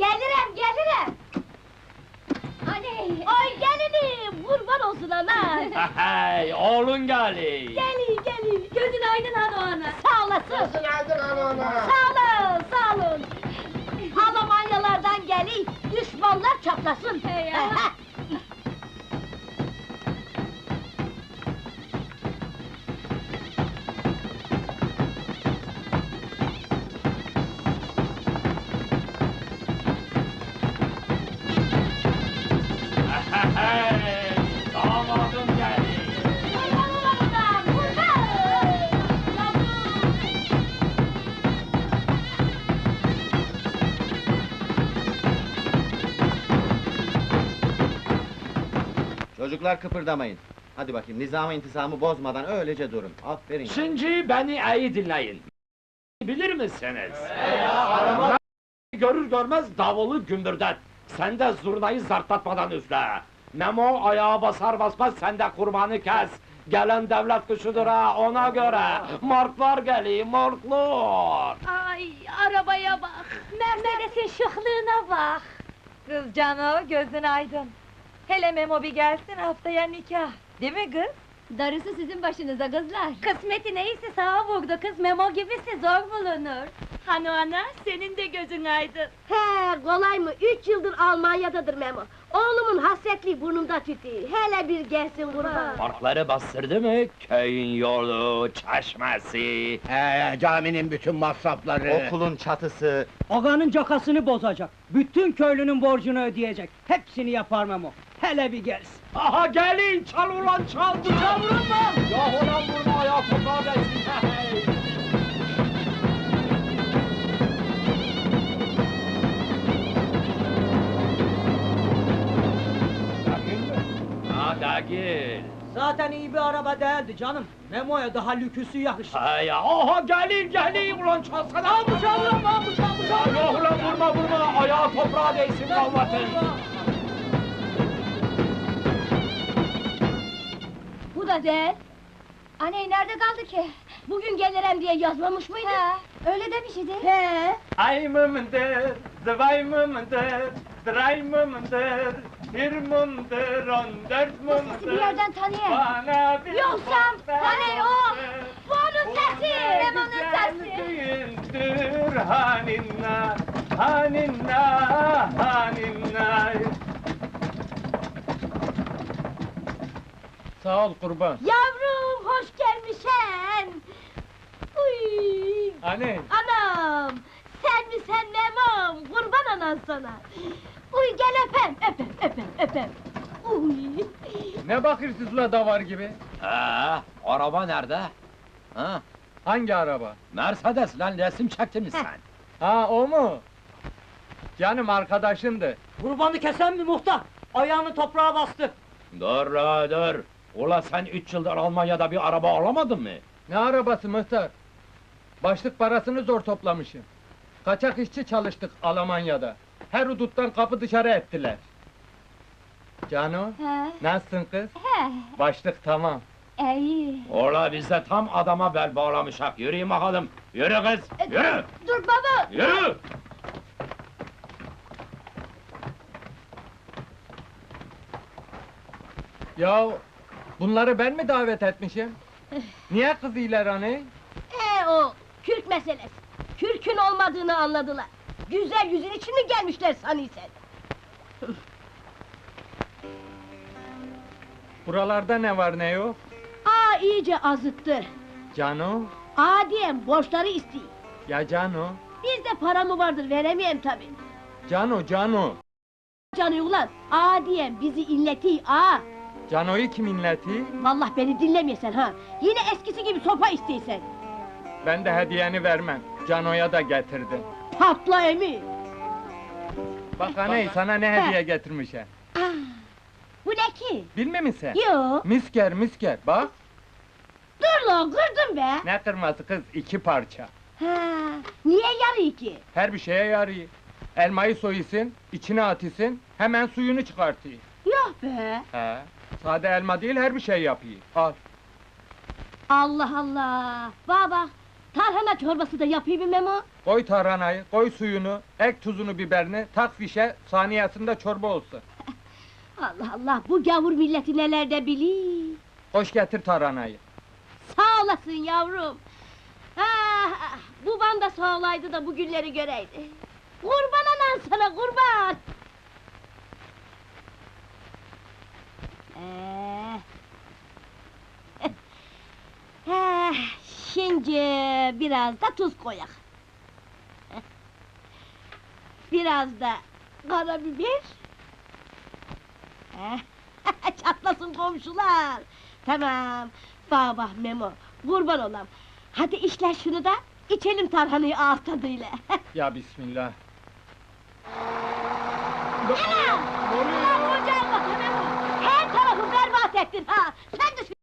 Gelirim, gelirim. Anne. Ay gelinim, kurban olsun ana. Hey, oğlun geldi. geli, geli. Gözün aydın hanı ana. Sağ olasın. Günaydın ana. Sağ olun, sağ olun. Almanyalardan geli, düşmanlar çatlasın. He ya. Çocuklar kıpırdamayın. Hadi bakayım nizam intisamı bozmadan öylece durun. Aferin. Şimdi beni iyi dinleyin. Bilir misiniz? Görür görmez davulu gümbürdet. Sen de zurnayı zartlatmadan üfle. Memo ayağa basar basmaz sen de kurbanı kes. Gelen devlet kuşudur ha ona göre. Marklar geliyor marklar. Ay arabaya bak. Mercedes'in şıklığına bak. Kız Cano gözün aydın. Hele Memo bir gelsin haftaya nikah. Değil mi kız? Darısı sizin başınıza kızlar. Kısmeti neyse sağa vurdu kız Memo gibisi zor bulunur. Hani ana senin de gözün aydın. He, kolay mı? Üç yıldır Almanya'dadır Memo. Oğlumun hasretliği burnumda tütüyor. Hele bir gelsin kurban. Markları bastırdı mı köyün yolu, çeşmesi. He, caminin bütün masrafları. Okulun çatısı. Aganın cakasını bozacak. Bütün köylünün borcunu ödeyecek. Hepsini yapar Memo. Hele bir gelsin. Aha gelin çal ulan çal çal vurma. Ya ulan vurma ayağı toprağa değsin. Gel. Zaten iyi bir araba değildi canım. Memo'ya daha lüküsü yakışır. Ha ya aha gelin gelin ulan çalsana. Ha bu çal ulan çal bu çal. Ya ulan vurma vurma ayağı toprağa değsin kalmasın. Bu da değil. Anne nerede kaldı ki? Bugün gelirim diye yazmamış mıydı? He, öyle demişti. He. Ay mımdır, zwei mımdır, drei mımdır, bir mımdır, on dört Bu sesi bir yerden tanıyayım. Bana bir Yoksa hani o, bu onun sesi. Memo'nun sesi. Düğündür haninna, haninna, haninna. Sağ ol kurban. Yavrum hoş gelmişsin. Hani? Anam, sen mi sen Memom, kurban anan sana. Uy gel öpem, öpem, öpem, öpem. Uy. Ne bakırsınız la davar gibi? Ha, araba nerede? Ha, Hangi araba? Mercedes lan resim çektin mi sen? Ha o mu? Canım arkadaşındı. Kurbanı kesen mi muhtar? Ayağını toprağa bastı. Dur la dur. Ula sen üç yıldır Almanya'da bir araba alamadın mı? Ne arabası mıhtar? Başlık parasını zor toplamışım. Kaçak işçi çalıştık Almanya'da. Her huduttan kapı dışarı ettiler. Cano, He, nasılsın kız? he, Başlık tamam. iyi. Ola biz de tam adama bel bağlamışak. Yürüyün bakalım. Yürü kız, yürü, Dur baba, yürü! Ya bunları ben mi davet etmişim? Niye kızıyorlar hani? He o, kürk meselesi. Kürkün olmadığını anladılar. Güzel yüzün için mi gelmişler sanıysen? Buralarda ne var ne yok? Aa iyice azıttı. Cano, Aa diyem borçları istiyor. ya Cano, Bizde para mı vardır veremeyem tabi. Cano, Cano. Canı ulan, aa diyem bizi illeti aa. Cano'yu kim inleti? Vallahi beni dinlemiyorsun ha. Yine eskisi gibi sopa isteysen. Ben de hediyeni vermem. Cano'ya da getirdim. Patla emi. Bak aney sana ne hediye getirmişim. Aa, bu ne ki? Bilmiyor musun sen? Yo, Misker misker bak. dur lan kırdın be. Ne kırması kız iki parça. Ha, niye yarıyor ki? Her bir şeye yarıyor. Elmayı soyusun, içine atısın, hemen suyunu çıkartıyor. Yok be. He. Sade elma değil her bir şey yapıyor. Al. Allah Allah. Baba, Tarhana çorbası da yapayım Memo? Koy tarhanayı, koy suyunu, ek tuzunu biberini, tak fişe, saniyesinde çorba olsun. Allah Allah, bu gavur milleti neler de bilir. Koş getir tarhanayı. Sağ olasın yavrum. Ah, ah, baban da sağ olaydı da bu günleri göreydi. Kurban anan sana kurban. Ee, eh, şimdi biraz da tuz koyak. Biraz da karabiber. Çatlasın komşular. Tamam. Baba Memo, kurban olam. Hadi işler şunu da, içelim tarhanayı ağız tadıyla. Ya bismillah. Anam! Ulan koca Allah Memo! Her tarafı berbat ettin ha! Sen de şu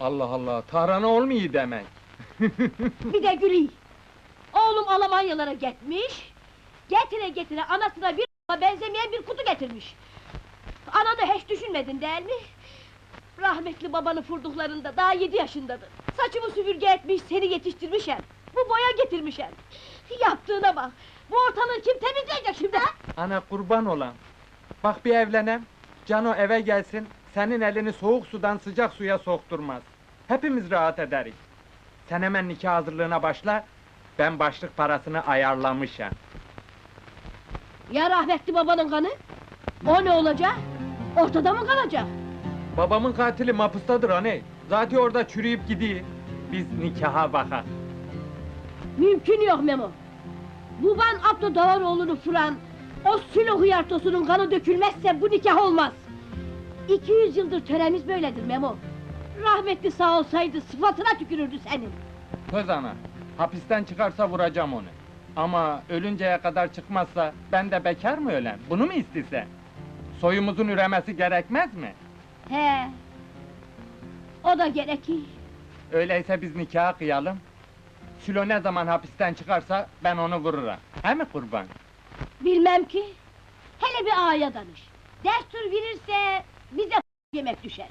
Allah Allah, tarhana olmuyor demek. bir de gülüy! Oğlum Almanyalara gitmiş, getire getire anasına bir benzemeyen bir kutu getirmiş. Ananı hiç düşünmedin değil mi? Rahmetli babanı furduklarında daha yedi yaşındadır. Saçımı süpürge etmiş, seni yetiştirmiş. Bu boya getirmiş. Yaptığına bak! Bu ortalığı kim temizleyecek şimdi ha? Ana kurban olan. Bak bir evlenem, Cano eve gelsin, senin elini soğuk sudan sıcak suya sokturmaz. Hepimiz rahat ederiz. Sen hemen nikah hazırlığına başla, ben başlık parasını ayarlamışım. Ya rahmetli babanın kanı? O ne olacak? Ortada mı kalacak? Babamın katili mapustadır aney. Zaten orada çürüyüp gidiyor. Biz nikaha bakar. Mümkün yok Memo. Baban Abdü Davaroğlu'nu fıran, o Sülo hıyartosunun kanı dökülmezse bu nikah olmaz. 200 yıldır töremiz böyledir Memo. Rahmetli sağ olsaydı sıfatına tükürürdü senin. Söz ana, hapisten çıkarsa vuracağım onu. Ama ölünceye kadar çıkmazsa ben de bekar mı ölem? Bunu mu istesen? Soyumuzun üremesi gerekmez mi? He. O da gerekir. Öyleyse biz nikah kıyalım. Sülo ne zaman hapisten çıkarsa ben onu vururum. He mi kurban? Bilmem ki. Hele bir ağaya danış. Destur verirse bize yemek düşer.